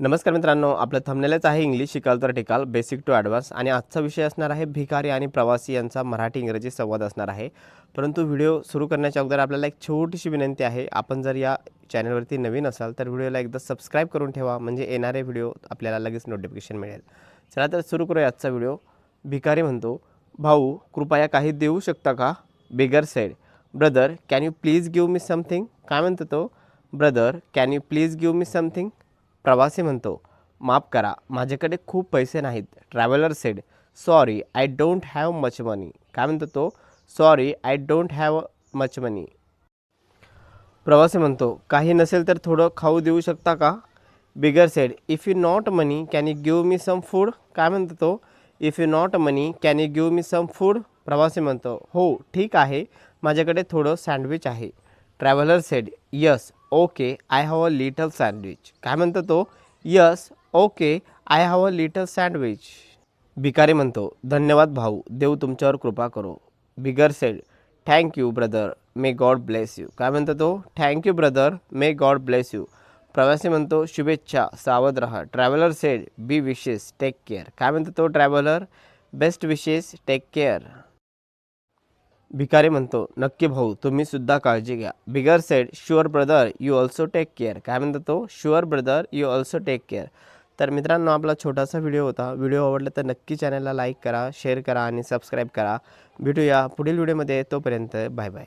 नमस्कार मित्रांनो आपलं थंबनेलच आहे इंग्लिश शिकाल तर टिकाल बेसिक टू ॲडव्हान्स आणि आजचा विषय असणार आहे भिकारी आणि प्रवासी यांचा मराठी इंग्रजी संवाद असणार आहे. परंतु व्हिडिओ सुरू करण्याच्या अगोदर आपल्याला एक छोटीशी विनंती आहे आपण जर या चॅनलवरती नवीन असाल तर व्हिडिओला एकदा सबस्क्राईब करून ठेवा म्हणजे येणारे व्हिडिओ आपल्याला लगेच नोटिफिकेशन मिळेल. चला तर सुरू करूया आजचा व्हिडिओ. भिकारी म्हणतो भाऊ कृपया काही देऊ शकता का? Beggar said brother can you please give me something काय म्हणतो तो? Brother can you please give me something प्रवासी म्हणतो, माफ़ करा, माझ्याकडे खूप पैसे नाहीत. Traveller said sorry I don't have much money काय म्हणतो तो? Sorry I don't have much money प्रवासी म्हणतो, काही नसेल तर थोडं खाऊ देऊ शकता का? Beggar said if you not money can you give me some food काय म्हणतो तो? If you not money can you give me some food प्रवासी म्हणतो, हो, ठीक आहे, माझ्याकडे थोडं सँडविच आहे. Traveller said yes okay I have a little sandwich काय म्हणतो तो? Yes okay I have a little sandwich भिकारी म्हणतो धन्यवाद भाऊ देव तुमच्यावर कृपा करो. Beggar said thank you brother may God bless you काय म्हणतो तो? Thank you brother may God bless you प्रवासी म्हणतो शुभेच्छा सावध रहा. Traveller said be wishes take care काय म्हणतो तो traveller best wishes take care भिकारी म्हणतो नक्की भाऊ तुम्ही सुद्धा काळजी घ्या. Beggar said sure brother you also take care काय म्हणतो तो? Sure brother you also take care तर मित्रांनो आपला छोटासा व्हिडिओ होता. व्हिडिओ आवडला तर नक्की चॅनलला लाईक करा शेअर करा आणि सबस्क्राईब करा. भेटूया पुढील व्हिडिओमध्ये तोपर्यंत बाय बाय